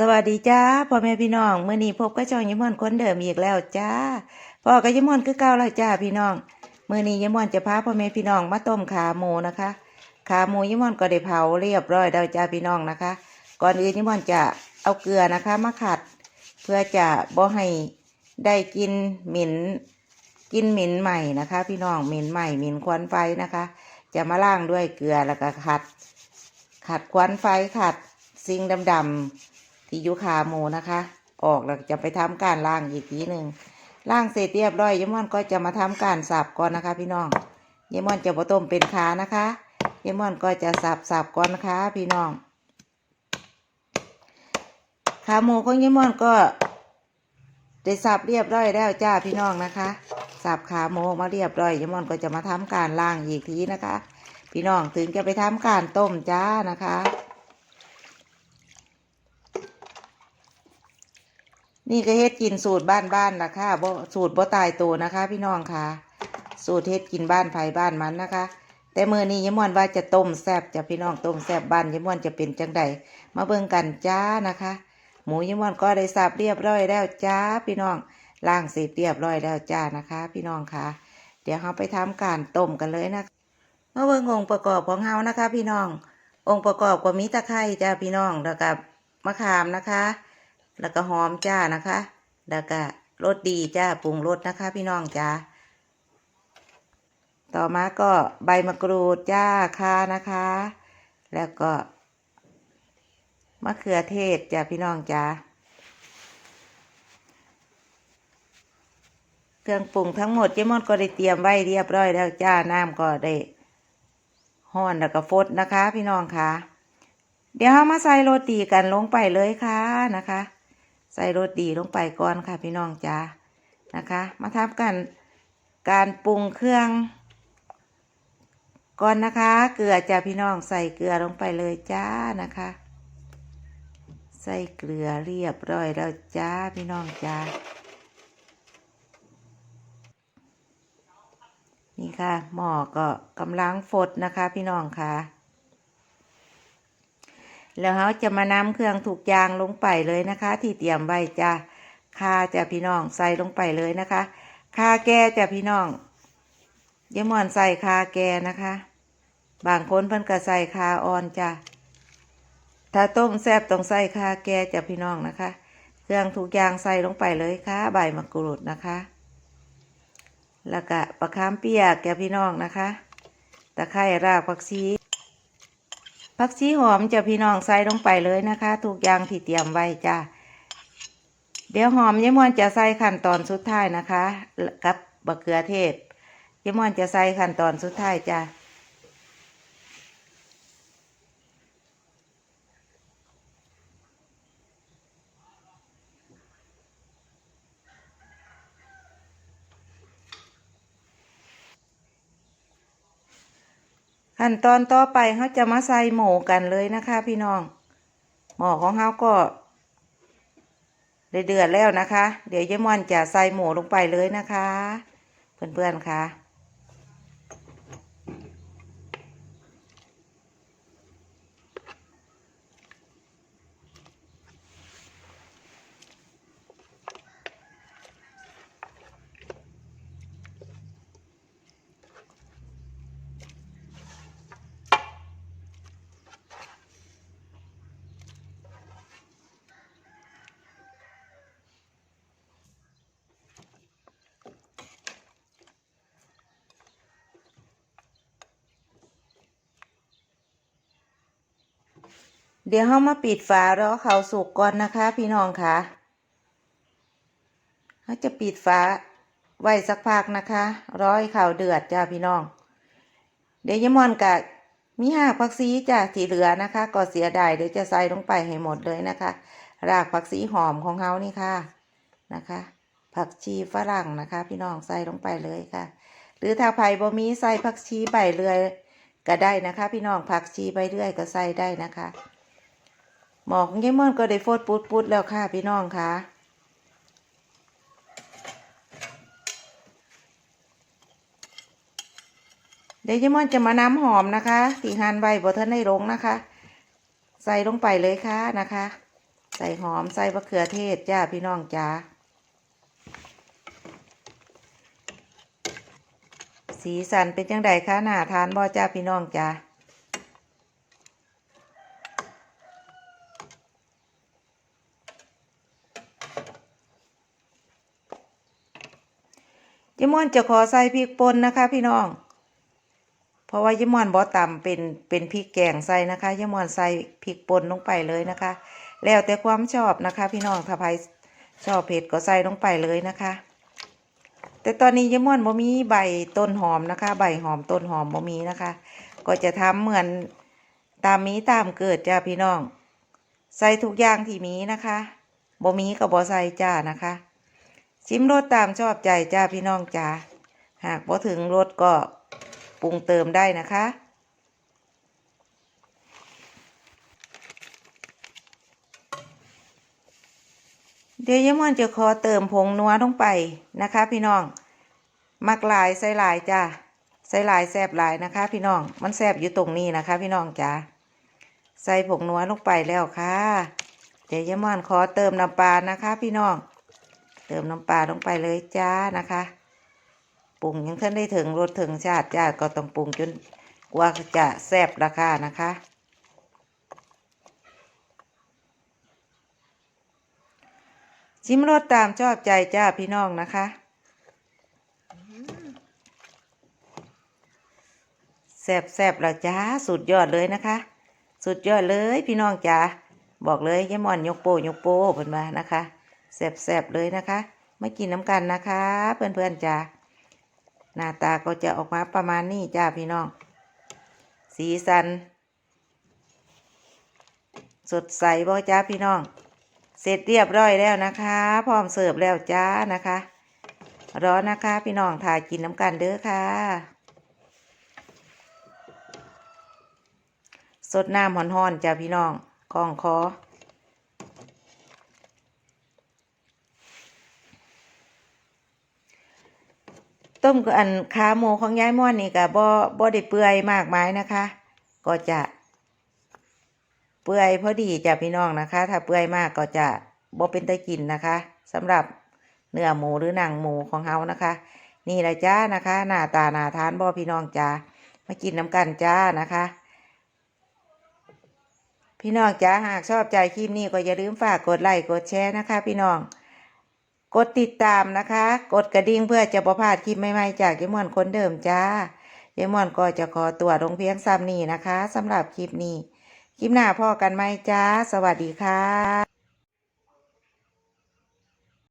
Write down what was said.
สวัสดีจ้าพ่อแม่พี่น้องเมื่อนี้พบกับช่องยมอนคนเดิมอีกแล้วจ้าพ่อกับยมอนคือเก่าแล้วจ้าพี่น้องเมื่อนี้ยมอนจะพาพ่อแม่พี่น้องมาต้มขาหมูนะคะ ขาหมูยมอนก็ได้เผาเรียบร้อยแล้วจ้าพี่น้องนะคะ ก่อนอื่นยมอนจะเอาเกลือนะคะมาขัด เพื่อจะบ่ให้ได้กินหมิ่นกินหมิ่นใหม่นะคะ พี่น้องหมิ่นใหม่หมิ่นควันไฟนะคะ จะมาล้างด้วยเกลือแล้วก็ขัด ขัดควันไฟขัดสิ่งดำๆ ที่อยุขาหมูนะคะ ออกแล้วจะไปทำการล้างอีกทีหนึ่งล้างเสร็จเรียบร้อยยม่อนก็จะมาทำการสับก่อนนะคะ พี่น้องยม่อนจะบ่ต้มเป็นขานะคะยม่อนก็จะสับสับก่อนนะคะ พี่น้อง ขาหมูของยม่อนก็ได้สับเรียบร้อยแล้วจ้าพี่น้องนะคะสับขาหมูมาเรียบร้อยยม่อนก็จะมาทำการล้างอีกทีนะคะ พี่น้องถึงจะไปทำการต้มจ้านะคะ นี่ก็เฮ็ดกินสูตรบ้านบ้านๆล่ะค่ะบ่สูตรบ่ตายตัวนะคะ พี่น้องค่ะ สูตรเฮ็ดกินบ้านไผบ้านมันนะคะ แต่มื้อนี้ยม่วนว่าจะต้มแซ่บจะพี่น้องต้มแซ่บบ้านยม่วนจะเป็นจังใดมาเบิ่งกันจ้านะคะ หมูยม่วนก็ได้สับเรียบร้อยแล้วจ้าพี่น้องล้างเสร็จเรียบร้อยแล้วจ้านะคะ พี่น้องค่ะ เดี๋ยวเราไปทำการต้มกันเลยนะมาเบิ่งองค์ประกอบของเฮานะคะ พี่น้อง องค์ประกอบก็มีตะไคร้จ้าพี่น้องแล้วก็มะขามนะคะ แล้วก็หอมจ้านะคะ แล้วก็รสดีจ้าปรุงรสนะคะ พี่น้องจ้าต่อมาก็ใบมะกรูดจ้าคานะคะ แล้วก็มะเขือเทศจ้าพี่น้องจ้าเครื่องปรุงทั้งหมดเจมอนก็ได้เตรียมไว้เรียบร้อยแล้วจ้าน้ำก็ได้ห้อนแล้วก็ฟดนะคะ พี่น้องค่ะ เดี๋ยวเรามาใส่โรตีกันลงไปเลยค่ะนะคะ ใส่โรตีลงไปก่อนค่ะพี่น้องจ้านะคะ มาทำกันการปรุงเครื่อง ก่อนนะคะ เกลือจ้าพี่น้องใส่เกลือลงไปเลยจ้านะคะ ใส่เกลือเรียบร้อยแล้วจ้าพี่น้องจ้านี่ค่ะหม้อก็กำลังฟดนะคะพี่น้องค่ะ แล้วเราจะมานำเครื่องถูกยางลงไปเลยนะคะ ที่เตรียมไว้จ้าคาจ้ะพี่น้องใส่ลงไปเลยนะคะคาแก่จ้ะพี่น้องยายมอนใส่คาแก่นะคะ บางคนเพิ่นก็ใส่คาอ่อนจ้ะถ้าต้มแซ่บต้องใส่คาแก่จ้ะพี่น้องนะคะ เครื่องทุกยางใส่ลงไปเลยค่ะใบมะกรูดนะคะ แล้วก็ปลาคามเปียกแกพี่น้องนะคะตะไคร้รากผักชี ผักชีหอมจะพี่น้องใส่ลงไปเลยนะคะทุกอย่างที่เตรียมไว้จ้าเดี๋ยวหอมยายมวนจะใส่ขั้นตอนสุดท้ายนะคะ กับบะเขือเทศยายมวนจะใส่ขั้นตอนสุดท้ายจ้า ขั้นตอนต่อไปเขาจะมาใส่หมูกันเลยนะคะ พี่น้อง หม้อของเขาก็ได้เดือดแล้วนะคะ เดี๋ยวยายมอนจะใส่หมูลงไปเลยนะคะ เพื่อนๆค่ะ เดี๋ยวเรามาปิดฝารอเขาสุกก่อนนะคะ พี่น้องค่ะเขาจะปิดฝาไว้สักพักนะคะร้อให้เขาเดือดจ้าพี่น้อง เดี๋ยวยมอนกะมีหากผักชีจ้าที่เหลือนะคะ ก็เสียดายเดี๋ยวจะใส่ลงไปให้หมดเลยนะคะ รากผักชีหอมของเขานี่ค่ะนะคะ ผักชีฝรั่งนะคะ พี่น้องใส่ลงไปเลยค่ะ หรือถ้าไผ่บ่มีใส่ผักชีใบเลื่อยก็ได้นะคะ พี่น้องผักชีใบเลื่อยก็ใส่ได้นะคะ หมอกของยายม่อนก็ได้โฟดปุดปุดแล้วค่ะพี่น้องค่ะเดี๋ยวยายม่อนจะมาน้ำหอมนะคะที่หั่นใบบทันได้ลงนะคะ ใส่ลงไปเลยค่ะนะคะ ใส่หอมใส่มะเขือเทศจ้าพี่น้องจ้าสีสันเป็นจังไดคะหนาทานบ่จ้าพี่น้องจ้า ยม่วนจะขอใส่พริกป่นนะคะ พี่น้อง เพราะว่ายม่วนบ่ตำเป็นเป็นพริกแกงใส่นะคะยม่วนใส่พริกป่นลงไปเลยนะคะ แล้วแต่ความชอบนะคะ พี่น้องถ้าใครชอบเผ็ดก็ใส่ลงไปเลยนะคะ แต่ตอนนี้ยม่วนบ่มีใบต้นหอมนะคะ ใบหอมต้นหอมบ่มีนะคะ ก็จะทำเหมือนตามมีตามเกิดจ้าพี่น้อง ใส่ทุกอย่างที่มีนะคะบ่มีก็บ่ใส่จ้านะคะ ชิมรสตามชอบใจจ้าพี่น้องจ้าหากบ่ถึงรสก็ปรุงเติมได้นะคะ เดี๋ยวยม่อนจะขอเติมผงนัวลงไปนะคะ พี่น้อง มักหลายใส่หลายจ้าใส่หลายแซบหลายนะคะ พี่น้อง มันแซบอยู่ตรงนี้นะคะ พี่น้องจ้าใส่ผงนัวลงไปแล้วค่ะ เดี๋ยวยายม่อนขอเติมน้ำปลานะคะ พี่น้อง เติมน้ำปลาลงไปเลยจ้านะคะปรุงยังท่านได้ถึงรสถึงชาติจ้าก็ต้องปรุงจนกว่าจะแซบราคานะคะ ชิมรสตามชอบใจจ้าพี่น้องนะคะแซ่บแซบล้วจ้าสุดยอดเลยนะคะ สุดยอดเลยพี่น้องจ้าบอกเลยยายม่อนยกโปยกโปเพิ่นมานะคะ แซ่บแซบเลยนะคะไม่กินน้ำกันนะคะ เพื่อนๆจ้าหน้าตาก็จะออกมาประมาณนี้จ้าพี่น้อง สีสัน สดใสบ่จ้าพี่น้อง เสร็จเรียบร้อยแล้วนะคะ พร้อมเสิร์ฟแล้วจ้านะคะ ร้อนนะคะพี่น้องถ่ายกินน้ำกันเด้อค่ะ สดน้ำหอนๆจ้าพี่น้องคล้องคอ ต้มกับอันขาหมูของยายม่อนนี่ก็บ่บ่ได้เปื่อยมากมายนะคะ ก็จะเปื่อยพอดีจ้ะพี่น้องนะคะ ถ้าเปื่อยมากก็จะบ่เป็นตะกินนะคะสำหรับเนื้อหมูหรือหนังหมูของเฮานะคะ นี่แหละจ้านะคะ หน้าตาหน้าทานบ่พี่น้องจ้ามากินน้ำกันจ้านะคะ พี่น้องจ้าหากชอบใจคลิปนี้ก็อย่าลืมฝากกดไลค์กดแชร์นะคะ พี่น้อง กดติดตามนะคะ กดกระดิ่งเพื่อจะประพลาดคลิปใหม่ๆจากยายม่วนคนเดิมจ้ายายม่วนก็จะขอตัวลงเพียงซ้ำนี้นะคะสำหรับคลิปนี้ คลิปหน้าพ่อกันไหมจ้า สวัสดีค่ะ